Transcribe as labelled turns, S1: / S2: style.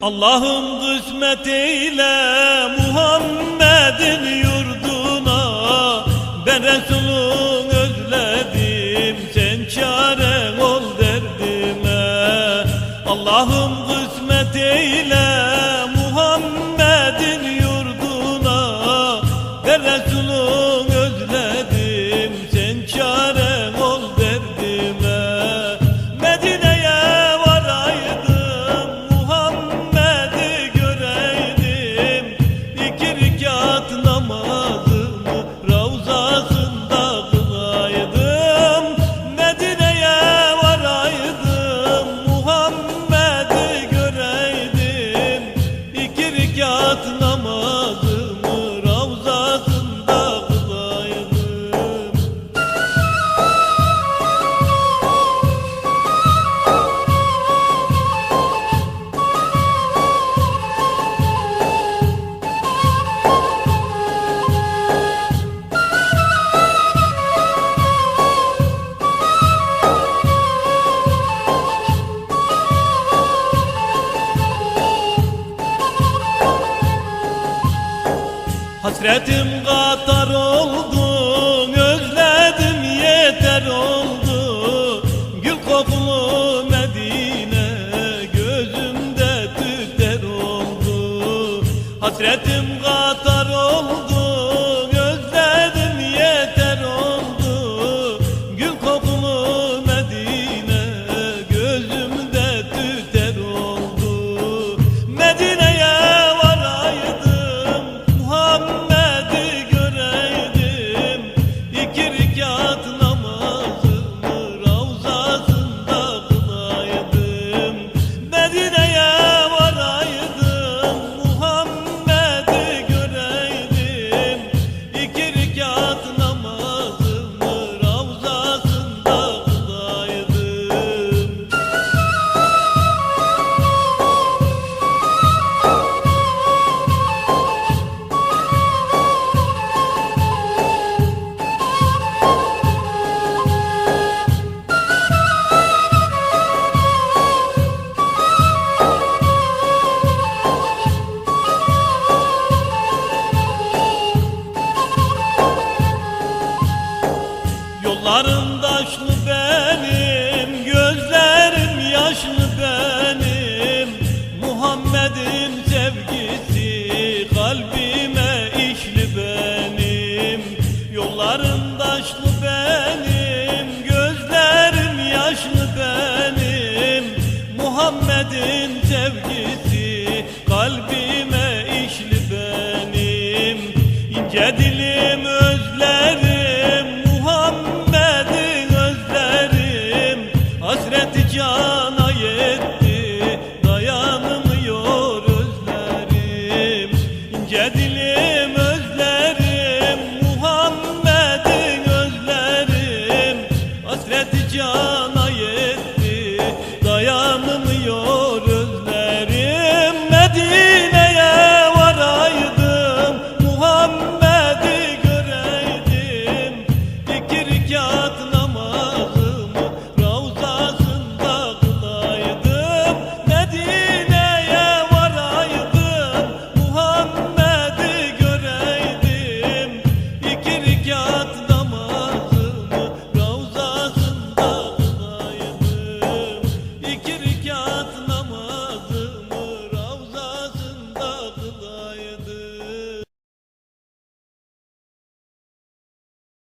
S1: Allah'ım kısmet eyle Muhammed'in yurduna. Ben Resul'ün özledim Sen çare ol derdime. Allah'ım kısmet eyle Hasretim katar oldu, özledim yeter oldu. Gül kokulu Medine, gözümde tüter oldu. Hasretim katar Yollarım taşlı benim, gözlerim yaşlı benim? Muhammed'in sevgisi kalbime işli benim. Yollarım taşlı benim, gözlerim yaşlı benim? Muhammed'in sevgisi kalbime işli benim. İnce dilim